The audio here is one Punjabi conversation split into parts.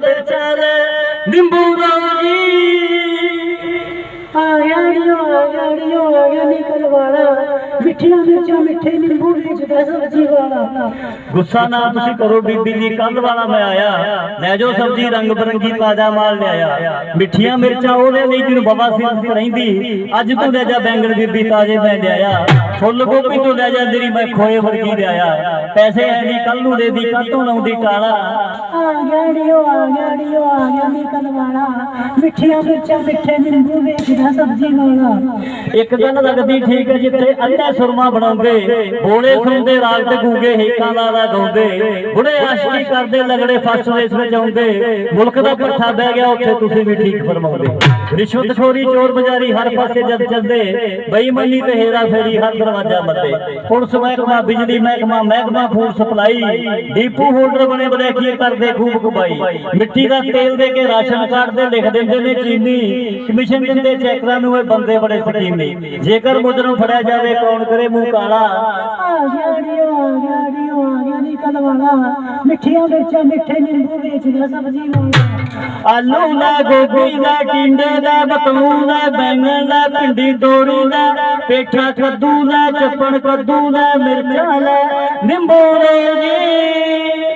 ਮਿਰਚਾਂ ਲੈ ਨਿੰਬੂ ਰੌਜੀ ਆ ਗਿਆ ਨੀ ਆ ਗਿਆ ਨੀ ਆ ਗਿਆ ਨਿਕਲ ਵਾਲਾ। ਮਿੱਠੀਆਂ ਮਿਰਚਾਂ ਮਿੱਠੇ ਨਿੰਬੂ ਵੇਚਦਾ ਸਬਜ਼ੀ ਵਾਲਾ। ਗੁੱਸਾ ਨਾ ਤੁਸੀਂ ਕਰੋ ਬੀਬੀ ਜੀ ਕੱਲ ਵਾਲਾ ਮੈਂ ਆਇਆ। ਲੈ ਜੋ ਸਬਜ਼ੀ ਰੰਗ ਬਰੰਗੀ ਤਾਜ਼ਾ ਮਾਲ ਲਿਆਇਆ। ਮਿੱਠੀਆਂ ਮਿਰਚਾਂ ਉਹਦੇ ਲਈ ਜਿਹਨੂੰ ਬਾਬਾ ਸਿੰਘ ਰਹਿੰਦੀ। ਅੱਜ ਤੂੰ ਲੈ ਜਾ ਬੈਂਗਣ ਬੀਬੀ ਤਾਜ਼ੇ ਮੈਂ ਲਿਆਇਆ। ਫੁੱਲ ਗੋਭੀ ਤੂੰ ਲੈ ਜਾ ਤੇਰੀ ਮੈਂ ਖੋਏ ਵਰਗੀ ਲਿਆਇਆ ਪੈਸੇ ਐ ਨਹੀਂ ਕੱਲ ਨੂੰ ਦੇ ਦੀ ਕੱਲ। ਤੋਂ ਲਾਉਂਦੀ ਕਾਲਾ। ਆ ਨੀ ਆ ਨੀ ਆ ਗਿਆ ਨਿਕਲ ਵਾਲਾ ਮਿੱਠੀਆਂ ਮਿਰਚਾਂ ਮਿੱਠੇ ਨਿੰਬੂ ਵੇਚਦਾ ਸਬਜ਼ੀ ਵਾਲਾ ਇੱਕ ਗੱਲ ਲੱਗਦੀ ਠੀਕ ਹੈ ਜਿੱਥੇ ਅੱਧਾ ਸੁਰਮਾ ਬਣਾਉਂਦੇ ਬੋਲੇ ਸੁਣਦੇ ਰਾਗ ਤੇ ਗੂੰਗੇ ਹੇਕਾਂ ਦਾ ਦਾ ਗਾਉਂਦੇ। ਬੁੜੇ ਆਸ਼ਕੀ ਕਰਦੇ ਲਗੜੇ ਫਸਟ ਰੇਸ ਵਿੱਚ ਆਉਂਦੇ। ਮੁਲਕ ਦਾ ਪੱਠਾ ਬਹਿ ਗਿਆ ਉੱਥੇ ਤੁਸੀਂ ਵੀ ਠੀਕ ਫਰਮਾਉਂਦੇ। ਰਿਸ਼ਵਤਖੋਰੀ ਚੋਰ ਬਜ਼ਾਰੀ ਹਰ ਪਾਸੇ ਜਦ ਚੱਲਦੇ। ਬੇਈਮਾਨੀ ਤੇ ਹੇਰਾ ਫੇਰੀ ਹਰ ਦਰਵਾਜ਼ਾ ਮੱਤੇ ਪੁਲਿਸ ਮਹਿਕਮਾ ਬਿਜਲੀ ਮਹਿਕਮਾ ਮਹਿਕਮਾ ਫੂਡ ਸਪਲਾਈ ਡੀਪੂ ਹੋਲਡਰ ਬਣੇ ਬਲੈਕੀ ਕਰਦੇ ਖੂਬ ਕਮਾਈ ਮਿੱਟੀ ਦਾ ਤੇਲ ਦੇ ਕੇ ਰਾਸ਼ਨ ਕਾਰਡ ਦੇ ਲਿਖ ਦਿੰਦੇ ਨੇ ਚੀਨੀ। ਕਮਿਸ਼ਨ ਦਿੰਦੇ ਚੈਕਰਾਂ ਨੂੰ ਇਹ ਬੰਦੇ ਬੜੇ ਸਕੀਮੀ। ਜੇਕਰ ਮੁਜਰਮ ਫੜਿਆ ਜਾਵੇ ਕੌਣ ਕਰੇ ਮੂੰਹ ਕਾਲਾ? ਆ ਗਿਆ ਨੀ ਆ ਗਿਆ ਨੀ ਆ ਗਿਆ ਨਿਕਲ ਵਾਲਾ ਮਿੱਠੀਆਂ ਮਿਰਚਾਂ ਮਿੱਠੇ ਨਿੰਬੂ ਵੇਚਦਾ ਸਬਜ਼ੀ ਵਾਲਾ ਆਲੂ ਦਾ ਗੋਭੀ ਦਾ ਟਿੰਡੇ ਦਾ ਬਤੂਨ ਦਾ ਬੈਂਗਣ ਦਾ ਭਿੰਡੀ ਤੋਰੀ ਦਾ ਪੇਠਾ ਕੱਦੂ ਦਾ चप्पन कदू न जी।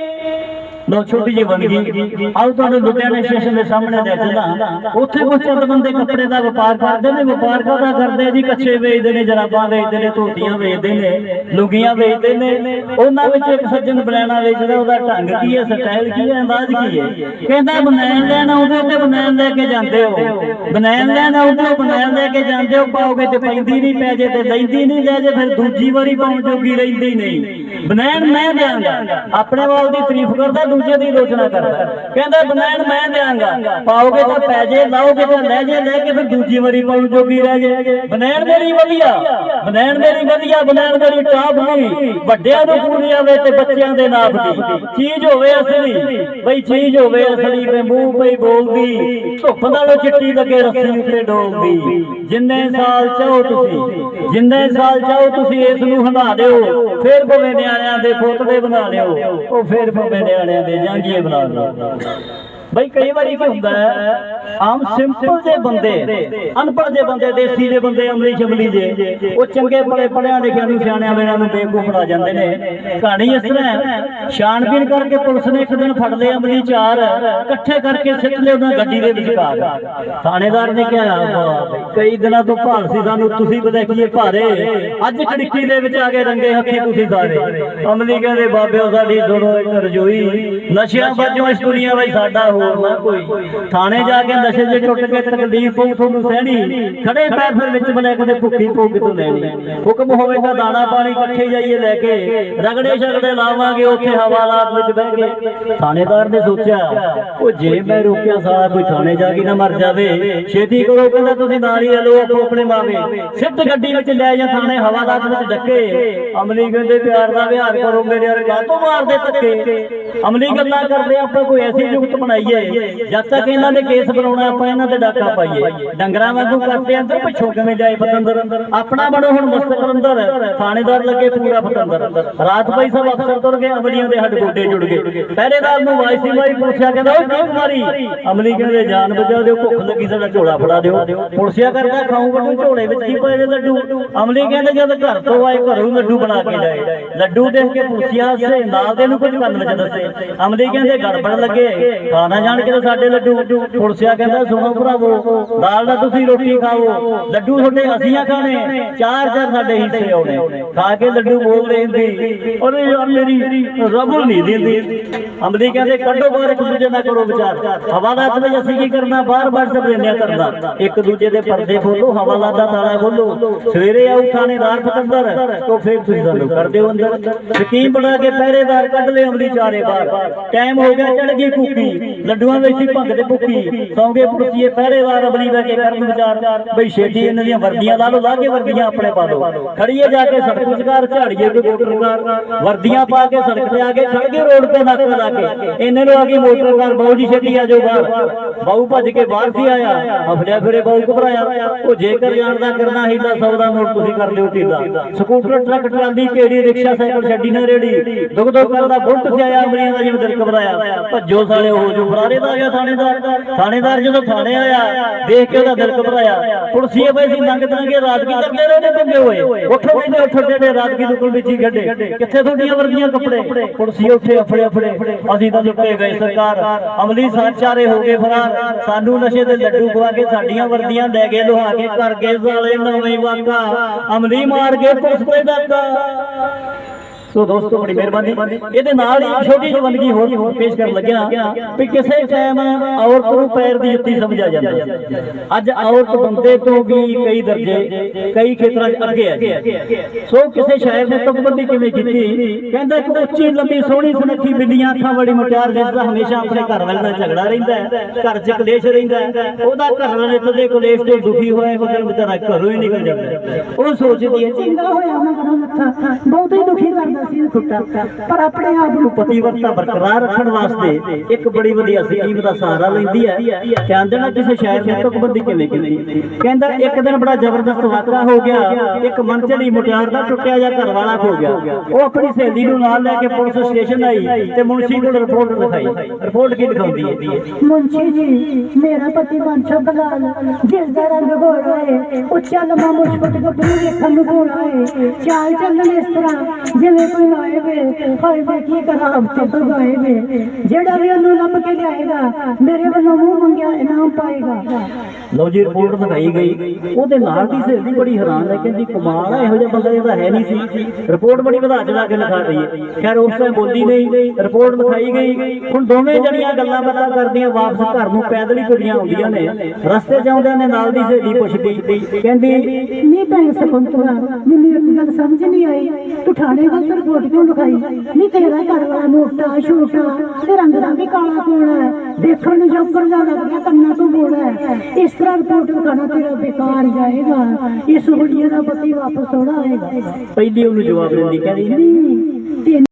ਲੋ ਛੋਟੀ ਜਿਹੀ ਬਣ ਗਈ। ਆਓ ਤੁਹਾਨੂੰ ਲੁਧਿਆਣਾ ਸਟੇਸ਼ਨ ਦੇ ਸਾਹਮਣੇ ਲੈ ਚੱਲਾਂ ਉੱਥੇ ਕੁਝ ਚੰਦ ਬੰਦੇ ਕੱਪੜੇ ਦਾ ਵਪਾਰ ਕਰਦੇ ਨੇ, ਵਪਾਰ ਕਾਹਦਾ ਕਰਦੇ ਜੀ? ਕੱਛੇ ਵੇਚਦੇ ਨੇ, ਜਰਾਬਾਂ ਵੇਚਦੇ ਨੇ, ਧੋਤੀਆਂ ਵੇਚਦੇ ਨੇ, ਲੁੰਗੀਆਂ ਵੇਚਦੇ ਨੇ। ਉਹਨਾਂ ਵਿੱਚ ਇੱਕ ਸੱਜਣ ਬਲੈਣਾ ਵੇਚਦਾ, ਉਹਦਾ ਢੰਗ ਕੀ ਹੈ, ਸਟਾਈਲ ਕੀ ਹੈ, ਅੰਦਾਜ਼ ਕੀ ਹੈ? ਕਹਿੰਦਾ ਬਨੈਣ ਲੈਣ ਆਉਂਦੇ ਤੇ ਬਨੈਣ ਲੈ ਕੇ ਜਾਂਦੇ ਹੋ। ਬਨੈਣ ਲੈਣ ਆਉਂਦੇ ਹੋ ਬਨੈਣ ਲੈ ਕੇ ਜਾਂਦੇ ਹੋ, ਪਾਓਗੇ ਤੇ ਪੈਂਦੀ ਨਹੀਂ, ਪੈ ਜੇ ਤੇ ਲੈਂਦੀ ਨਹੀਂ, ਲੈ ਜੇ ਫਿਰ ਦੂਜੀ ਵਾਰੀ ਪਾਉਣ ਜੋਗੀ ਰਹਿੰਦੀ ਨਹੀਂ। ਬਨੈਣ ਮੈਂ ਦਿਆਂਗਾ ਆਪਣੇ ਵਾਲ ਦੀ ਤਾਰੀਫ ਕਰਦਾ ਦੂਜੇ ਦੀ ਆਲੋਚਨਾ ਕਰਦਾ ਕਹਿੰਦਾ, ਬਨੈਣ ਮੈਂ ਦਿਆਂਗਾ। ਪਾਓਗੇ ਤਾਂ ਪੈਜੇ ਲਾਓਗੇ ਤਾਂ ਲੈ ਜੇ, ਲੈ ਕੇ ਫਿਰ ਦੂਜੀ ਵਾਰੀ ਪਾਉਣ ਜੋਗੀ ਰਹਿ ਜੇ। ਬਨੈਣ ਮੇਰੀ ਵਧੀਆ, ਬਨੈਣ ਮੇਰੀ ਵਧੀਆ, ਬਨੈਣ ਮੇਰੀ ਟਾਪ ਨਹੀਂ। ਵੱਡਿਆਂ ਨੂੰ ਪੂਰੀ ਆਵੇ ਤੇ ਬੱਚਿਆਂ ਦੇ ਨਾਪ ਦੀ। ਚੀਜ਼ ਹੋਵੇ ਅਸਲੀ, ਬਈ ਚੀਜ਼ ਹੋਵੇ ਅਸਲੀ ਤੇ ਮੂੰਹ ਪਈ ਬੋਲਦੀ। ਧੁੱਪ ਨਾਲੋਂ ਚਿੱਟੀ ਲੱਗੇ ਰੱਸੀ ਉੱਤੇ ਡੋਲਦੀ। ਜਿੰਨੇ ਸਾਲ ਚਾਹੋ ਤੁਸੀਂ, ਜਿੰਨੇ ਸਾਲ ਚਾਹੋ ਤੁਸੀਂ ਇਸ ਨੂੰ ਹੰਡਾ ਦਿਓ, ਫੇਰ ਭਵੇਂ ਨਿਆਣਿਆਂ ਦੇ ਪੁੱਤਲੇ ਬਣਾ ਲਿਓ, ਉਹ ਫੇਰ ਭਵੇਂ ਨਿਆਣਿਆਂ ਦੇ ਜਾਂਗੀਏ ਬਣਾ ਲਿਓ ਬਈ ਕਈ ਵਾਰੀ ਕੀ ਹੁੰਦਾ ਆਮ ਸਿੰਪਲ ਜੇ ਬੰਦੇ, ਅਨਪੜ੍ਹ ਦੇ ਬੰਦੇ, ਦੇਸੀ ਦੇ ਬੰਦੇ, ਅਮਲੀ ਸ਼ਮਲੀ ਜੇ ਉਹ ਚੰਗੇ ਬੜੇ ਪੜਿਆਂ ਲਿਖਿਆਂ ਨੂੰ ਸਿਆਣਿਆਂ ਵੇਲਿਆਂ ਨੂੰ ਬੇਵਕੂਫ ਬਣਾ ਜਾਂਦੇ ਨੇ। ਕਹਾਣੀ ਇਸ ਤਰ੍ਹਾਂ ਛਾਣਬੀਨ ਕਰਕੇ ਪੁਲਿਸ ਨੇ ਇੱਕ ਦਿਨ ਫੜ ਲਏ ਅਮਲੀ ਚਾਰ, ਇਕੱਠੇ ਕਰਕੇ ਸਿੱਟ ਲਏ ਉਹਨਾਂ ਗੱਡੀ ਦੇ ਵਿਚਕਾਰ। ਥਾਣੇਦਾਰ ਨੇ ਕਿਹਾ ਕਈ ਦਿਨਾਂ ਤੋਂ ਭਾਲ ਸੀ ਸਾਨੂੰ, ਤੁਸੀਂ ਬਦੈਕੀਏ ਭਾਰੇ। ਅੱਜ ਖੜਕੀ ਦੇ ਵਿੱਚ ਆ ਕੇ ਰੰਗੇ ਹੱਥੀ ਤੁਸੀਂ ਸਾਰੇ। ਅਮਲੀ ਕਹਿੰਦੇ, ਬਾਬਿਓ, ਸਾਡੀ ਸੁਣੋ, ਇੱਕ ਰਜੋਈ। ਨਸ਼ਿਆਂ ਵੱਜੋਂ ਇਸ ਦੁਨੀਆ ਵਿੱਚ ਸਾਡਾ ਨਾ ਕੋਈ। ਥਾਣੇ ਜਾ ਕੇ ਨਸ਼ੇ ਜੇ ਟੁੱਟ ਕੇ ਤਕਲੀਫ ਪਊ ਤੁਹਾਨੂੰ ਸਹਿਣੀ। ਖੜੇ ਪੈਰ ਫਿਰ ਵਿੱਚ ਬਲੇ ਕਦੇ ਭੁੱਖੀ ਪਊ ਕਿਤੋਂ ਲੈਣੀ ਹੁਕਮ ਹੋਵੇ ਤਾਂ ਦਾਣਾ ਪਾਣੀ ਇਕੱਠੇ ਜਾਈਏ ਲੈ ਕੇ। ਰਗੜੇ ਛਗੜੇ ਲਾਵਾਂਗੇ, ਉੱਥੇ ਹਵਾਲਾਤ ਵਿੱਚ ਬਹਿ ਕੇ। ਥਾਣੇਦਾਰ ਨੇ ਸੋਚਿਆ, ਉਹ ਜੇ ਮੈਂ ਰੋਕਿਆ ਸਾਰਾ ਕੋਈ ਥਾਣੇ ਜਾ ਕੇ ਨਾ ਮਰ ਜਾਵੇ। ਛੇਤੀ ਕਰੋ, ਕਹਿੰਦਾ ਤੁਸੀਂ ਨਾਲ ਹੀ ਲੋ ਆਪੋ ਆਪਣੇ ਮਾਵੇ ਸਿੱਧ ਗੱਡੀ ਵਿੱਚ ਲੈ ਜਾ ਥਾਣੇ ਹਵਾਲਾਤ ਵਿੱਚ ਡੱਕੇ। ਅਮਲੀ ਕਹਿੰਦੇ, ਪਿਆਰ ਦਾ ਵਿਹਾਰ ਕਰੋ ਮੇਰੇ ਯਾਰ ਕਾਹਤੋਂ ਮਾਰਦੇ ਧੱਕੇ। ਅਮਲੀ ਗੱਲਾਂ ਕਰਦੇ, ਆਪਾਂ ਕੋਈ ਐਸੀ ਜੁਗਤ ਬਣਾਈਏ ਜਦ ਤੱਕ ਇਹਨਾਂ ਦੇ ਕੇਸ ਬਣਾਉਣਾ ਆਪਾਂ ਇਹਨਾਂ ਤੇ ਡਾਕਾ ਪਾਈਏ। ਡੰਗਰਾਂ ਵਾਂਗੂ ਕਰਦੇ ਅੰਦਰ ਪਿੱਛੋਂ ਕਿਵੇਂ ਜਾਏ ਪਤੰਦਰ? ਆਪਣਾ ਬਣੋ ਹੁਣ ਮੁਸਤਕਲ ਅੰਦਰ ਥਾਣੇਦਾਰ ਲੱਗੇ ਪੂਰਾ ਪਤੰਦਰ। ਰਾਤ ਪਈ ਸਭ ਅਫਸਰ ਤੁਰ ਗਏ, ਅਮਲੀਆਂ ਦੇ ਹੱਡ ਗੋਡੇ ਜੁੜ ਗਏ। ਪਹਿਰੇਦਾਰ ਨੂੰ ਵਾਇਸੀ ਮਾਰੀ ਪੁੱਛਿਆ ਕਹਿੰਦਾ ਉਹ ਕਿਉਂ ਮਾਰੀ ਅਮਲੀ ਕਹਿੰਦੇ ਜਾਨ ਬਚਾ ਦਿਓ, ਭੁੱਖ ਲੱਗੀ ਸਾਡਾ ਝੋਲਾ ਫੜਾ ਦਿਓ। ਪੁਲਿਸਿਆ ਕਰਦਾ, ਖਾਊ ਵੱਡੂ ਝੋਲੇ ਵਿੱਚ ਕੀ ਪਾਏ ਲੱਡੂ? ਅਮਲੀ ਕਹਿੰਦੇ, ਜਦ ਘਰ ਤੋਂ ਆਏ, ਘਰੋਂ ਲੱਡੂ ਬਣਾ ਕੇ ਜਾਏ ਲੱਡੂ ਦੇਖ ਕੇ ਪੁਲਿਸਿਆ ਹੱਸੇ ਨਾਲ ਦੇ ਨੂੰ ਕੁਝ ਕਰਨ ਵਿੱਚ ਦੱਸੇ। ਅਮਲੀ ਕਹਿੰਦੇ, ਗੜਬੜ ਲੱਗੇ। ਖਾਣਾ ਜਾਣ ਕੇ ਸਾਡੇ ਲੱਡੂ ਪੁਲਿਸਿਆ ਕਹਿੰਦਾ, ਸੁਣੋ ਭਰਾਵੋ, ਦਾਲ ਨਾਲ ਤੁਸੀਂ ਰੋਟੀ ਖਾਓ। ਲੱਡੂ ਤੁਹਾਡੇ ਅਸੀਂ ਆ ਖਾਣੇ, ਚਾਰ ਚਾਰ ਸਾਡੇ ਹਿੱਸੇ ਆਉਣੇ। ਖਾ ਕੇ ਲੱਡੂ ਬੋਲ ਰਹੇ ਹੁੰਦੀ ਯਾਰ ਮੇਰੀ ਰਬੜ ਨਹੀਂ ਦਿੰਦੀ। ਅਮਲੀ ਕਹਿੰਦੇ, ਕੱਢੋ ਬਾਹਰ ਇੱਕ ਦੂਜੇ ਨਾਲ ਕਰੋ ਵਿਚਾਰ। ਹਵਾਲਾਤ ਵਿੱਚ ਅਸੀਂ ਕੀ ਕਰਨਾ? ਬਾਹਰ ਬਾਹਰ ਸਬਰੇਨਿਆ ਕਰਨਾ ਇੱਕ ਦੂਜੇ ਦੇ ਪਰਦੇ ਖੋਲੋ ਹਵਾਲਾਤ ਦਾ ਤਾਲਾ ਖੋਲੋ। ਸਵੇਰੇ ਆਉ ਥਾਣੇਦਾਰ ਪਤੰਦਰ ਤੋਂ ਫਿਰ ਤੁਸੀਂ ਸਾਨੂੰ ਕਰ ਦਿਓ ਅੰਦਰ। ਸਕੀਮ ਬਣਾ ਕੇ ਪਹਿਰੇਦਾਰ ਕੱਢ ਲਏ ਅਮਲੀ ਚਾਰੇ ਬਾਹਰ। ਟਾਈਮ ਹੋ ਗਿਆ ਚੜ ਗਈ ਕੁੱਕੀ ਲੱਡੂਆਂ ਵਿੱਚ ਸੀ ਭੰਗ ਭੁੱਕੀ ਸੌਂਗੇ ਪੁਰਸੀਏ ਪਹਿਰੇਦਾਰ ਅਮਲੀ ਬੈ ਕੇ ਕਰਨ ਵਿਚਾਰ। ਬਈ ਛੇਤੀ ਇਹਨਾਂ ਦੀਆਂ ਵਰਦੀਆਂ ਲਾ ਲਓ, ਲਾ ਕੇ ਵਰਦੀਆਂ ਆਪਣੇ ਪਾ ਲਓ। ਖੜੀਏ ਜਾ ਕੇ ਸੜਕ ਵਿਚਕਾਰ, ਝਾੜੀਏ ਕੋਈ ਮੋਟਰਕਾਰ ਵਰਦੀਆਂ ਪਾ ਕੇ ਸੜਕ ਤੇ ਆ ਕੇ ਖੜ ਗਏ ਰੋਡ ਤੇ ਨੱਕ ਲਾ ਕੇ। ਇਹਨਾਂ ਨੂੰ ਆ ਗਈ ਮੋਟਰਕਾਰ ਬਹੁਤ ਜੀ ਛੇਤੀ ਆ ਜਾਊਗਾ ਬਾਹੂ ਭੱਜ ਕੇ ਬਾਹਰ ਸੀ ਆਇਆ। ਹਫੜਿਆ ਫਿਰੇ ਬਾਹੂ ਘਬਰਾਇਆ ਉਹ ਜੇਕਰ ਜਾਣਦਾ ਕਰਨਾ ਹੀਲਾ ਸੌਦਾ ਨੋਟ ਤੁਸੀਂ ਕਰ ਲਿਓ ਢੀਲਾ। ਸਕੂਟਰ, ਟਰੱਕ, ਟਰਾਲੀ, ਕਿਹੜੀ ਰਿਕਸ਼ਾ, ਸਾਈਕਲ ਛੱਡੀ ਨਾ ਰੇੜੀ। ਦੁੱਖ ਦੁੱਖ ਕਰਦਾ ਬੁਲਟ ਤੇ ਆਇਆ, ਅਮਰੀਆਂ ਦਾ ਜਿਵੇਂ ਦਿਲ ਘਬਰਾਇਆ। ਭੱਜੋ ਸਾਲੇ ਉਹ ਜੋ ਫਰਾਰੇ ਦਾ ਆ ਥਾਣੇਦਾਰ। ਥਾਣੇਦਾਰ ਜਦੋਂ ਥਾਣੇ ਆਇਆ, ਦੇਖ ਕੇ ਉਹਦਾ ਦਿਲ ਘਬਰਾਇਆ। ਪੁਲਸੀਏ ਬਈ ਸੀ ਨੰਗ ਤੰਗੇ ਰਾਤ ਕੀ ਕਰਦੇ ਰਹੇ ਨੇ ਪੰਗੇ ਹੋਏ? ਉੱਠੋ ਵੀ ਉੱਠੋ ਜਿਹੜੇ ਰਾਤ ਕੀ ਦੁਕਲ ਵਿੱਚ ਹੀ ਗੱਡੇ। ਕਿੱਥੇ ਤੁਹਾਡੀਆਂ ਵਰਦੀਆਂ ਕੱਪੜੇ? ਪੁਲਸੀਏ ਉੱਠੇ, ਅਫੜੇ ਅਫੜੇ। ਅਸੀਂ ਤਾਂ ਲੁੱਟੇ ਗਏ ਸਰਕਾਰ। ਅਮਲੀ ਸਾਚਾਰੇ ਹੋ ਗਏ ਫਰਾਰ। ਸਾਨੂੰ ਨਸ਼ੇ ਦੇ ਲੱਡੂ ਖਵਾ ਕੇ ਸਾਡੀਆਂ ਵਰਦੀਆਂ ਲੈ ਕੇ ਲੁਹਾ ਕੇ ਕਰ ਗਏ ਸਾਲੇ ਨਵੇਂ ਵਾਕਾ, ਅਮਲੀ ਮਾਰ ਕੇ ਪੁਲਿਸ ਤੇ ਸੋ ਦੋਸਤੋ, ਬੜੀ ਮਿਹਰਬਾਨੀ। ਇਹਦੇ ਨਾਲ ਹੀ ਛੋਟੀ ਜਿਹੀ ਬੰਦਗੀ ਹੋਰ ਪੇਸ਼ ਕਰਨ ਲੱਗਿਆ ਵੀ ਕਿਸੇ ਟਾਈਮ ਔਰਤ ਨੂੰ ਪੈਰ ਦੀ ਜੁੱਤੀ ਸਮਝਿਆ ਜਾਂਦਾ ਅੱਜ ਔਰਤ ਬੰਦੇ ਤੋਂ ਵੀ ਕਈ ਦਰਜੇ, ਕਈ ਖੇਤਰਾਂ 'ਚ ਅੱਗੇ ਹੈ ਸੋ ਕਿਸੇ ਸ਼ਾਇਰ ਨੇ ਤੁਕਬੰਦੀ ਕਿਵੇਂ ਕੀਤੀ? ਕਹਿੰਦਾ ਇੱਕ ਉੱਚੀ, ਲੰਬੀ, ਸੋਹਣੀ, ਸੁਨੱਖੀ, ਬਿੱਲੀਆਂ, ਅੱਖਾਂ ਵਾਲੀ ਮੁਟਿਆਰ ਜਿਸ ਦਾ ਹਮੇਸ਼ਾ ਆਪਣੇ ਘਰ ਵਾਲੇ ਨਾਲ ਝਗੜਾ ਰਹਿੰਦਾ ਘਰ 'ਚ ਕਲੇਸ਼ ਰਹਿੰਦਾ ਉਹਦਾ ਘਰ ਵਾਲੇ ਤਦੇ ਕਲੇਸ਼ ਤੋਂ ਦੁਖੀ ਹੋਇਆ ਉਹ ਦਿਨ ਵਿਚਾਰਾ ਘਰੋਂ ਹੀ ਨਿਕਲ ਜਾਂਦਾ ਉਹ ਸੋਚਦੀ ਹੈ, ਚੰਗਾ ਹੋਇਆ ਮਗਰੋਂ ਮੱਥਾ ਬਹੁਤ ਹੀ ਦੁਖੀ ਕਰਦਾ ਸੀ ਇਹ ਪਰ ਆਪਣੇ ਆਪ ਨੂੰ ਪਤੀਵਰਤਾ ਬਰਕਰਾਰ ਰੱਖਣ ਵਾਸਤੇ ਇੱਕ ਬੜੀ ਵਧੀਆ ਸਕੀਮ ਦਾ ਸਹਾਰਾ ਲੈਂਦੀ ਹੈ। ਕਹਿੰਦੇ ਨਾ ਕਿਸੇ ਸ਼ਾਇਰ ਨੇ ਤੁਕਬੰਦੀ ਕਿਵੇਂ ਕੀਤੀ? ਕਹਿੰਦਾ ਇੱਕ ਦਿਨ ਬੜਾ ਜ਼ਬਰਦਸਤ ਵਾਕਾ ਹੋ ਗਿਆ। ਇੱਕ ਮਨਚਲੀ ਮੁਟਿਆਰ ਦਾ ਟੁੱਟਿਆ ਜਿਹਾ ਘਰ ਵਾਲਾ ਖੋ ਗਿਆ। ਉਹ ਆਪਣੀ ਸਹੇਲੀ ਨੂੰ ਨਾਲ ਲੈ ਕੇ ਪੁਲਿਸ ਸਟੇਸ਼ਨ ਆਈ ਤੇ ਮੁਨਸ਼ੀ ਕੋਲ ਰਿਪੋਰਟ ਲਿਖਾਈ ਰਿਪੋਰਟ ਕੀ ਲਿਖਾਉਂਦੀ ਹੈ? ਮੁੰਸ਼ੀ ਜੀ, ਮੇਰਾ ਪਤੀ ਬੰਛਾ ਬਲਾਲ, ਜਿਸ ਦਾ ਰੰਗ ਗੋਰਾ ਹੈ ਉੱਚਾ ਲੰਮਾ ਮੁਸ਼ਕਟ ਗੱਭਰੂ ਵੇਖਣ ਨੂੰ ਗੋਰਾ ਹੈ ਚਾਲ ਚੱਲਣ ਇਸ ਤਰ੍ਹਾਂ, ਜਿਵੇਂ ਕੋਈ ਆਏ ਵੇ ਹਾਏ ਮੈਂ ਕੀ ਕਰਾਂ ਹਫ਼ਤੇ ਤੋਂ ਗਏ ਵੇ। ਜਿਹੜਾ ਵੀ ਉਹਨੂੰ ਲੱਭ ਕੇ ਲਿਆਏਗਾ ਮੇਰੇ ਵੱਲੋਂ ਮੂੰਹ ਮੰਗਿਆ ਇਨਾਮ ਪਾਏਗਾ। ਲਓ ਜੀ ਰਿਪੋਰਟ ਦਿਖਾਈ ਗਈ। ਉਹਦੇ ਨਾਲ ਦੀ ਸਹੇਲੀ ਬੜੀ ਹੈਰਾਨ ਹੈ ਕਹਿੰਦੀ ਕਮਾਲ ਹੈ ਇਹੋ ਜਿਹਾ ਬੰਦਾ ਇਹਦਾ ਹੈ ਨਹੀਂ ਸੀ। ਰਿਪੋਰਟ ਬੜੀ ਵਧਾ ਚੜਾ ਕੇ ਲਿਖਾ ਰਹੀ ਹੈ ਖੈਰ ਉਸ ਟਾਈਮ ਬੋਲਦੀ ਨਹੀਂ। ਰਿਪੋਰਟ ਲਿਖਾਈ ਗਈ। ਹੁਣ ਦੋਵੇਂ ਜਣੀਆਂ ਗੱਲਾਂ ਬਾਤਾਂ ਕਰਦੀਆਂ ਵਾਪਸ ਘਰ ਨੂੰ ਪੈਦਲ ਹੀ ਤੁਰੀਆਂ ਆਉਂਦੀਆਂ ਨੇ। ਰਸਤੇ ਆਉਂਦਿਆਂ ਨੇ ਨਾਲ ਦੀ ਸਹੇਲੀ ਪੁੱਛਦੀ ਕਹਿੰਦੀ ਨਹੀਂ ਭੈਣ ਸਕੁੰਤਲਾ ਮੈਨੂੰ ਇੱਕ ਗੱਲ ਸਮਝ ਨਹੀਂ ਆਈ। ਤੂੰ ਥਾਣੇ ਵੱਲ ਰਿਪੋਰਟ ਕਿਉਂ ਲਿਖਾਈ ਨਹੀਂ ਤੇਰਾ ਘਰ ਵਾਲਾ ਮੋਟਾ ਛੋਟਾ ਤੇ ਰੰਗ ਦਾ ਵੀ ਕਾਲਾ ਕੋਣਾ ਹੈ? ਦੇਖਣ ਨੂੰ ਜੋਕਰ ਦਾ ਲੱਗਦਾ ਕੰਨਾਂ ਤੋਂ ਬੋੜਾ ਹੈ। ਇਸ ਤਰ੍ਹਾਂ ਰਿਪੋਰਟ ਲਿਖਾਣਾ ਤੇਰਾ ਬੇਕਾਰ ਜਾਏਗਾ। ਇਸ ਹੁਲੀਏ ਦਾ ਪਤੀ ਵਾਪਸ ਥੋੜਾ ਆਏਗਾ। ਪਹਿਲੀ ਉਹਨੂੰ ਜਵਾਬ ਦਿੰਦੀ ਕਹਿੰਦੀ ਨਹੀਂ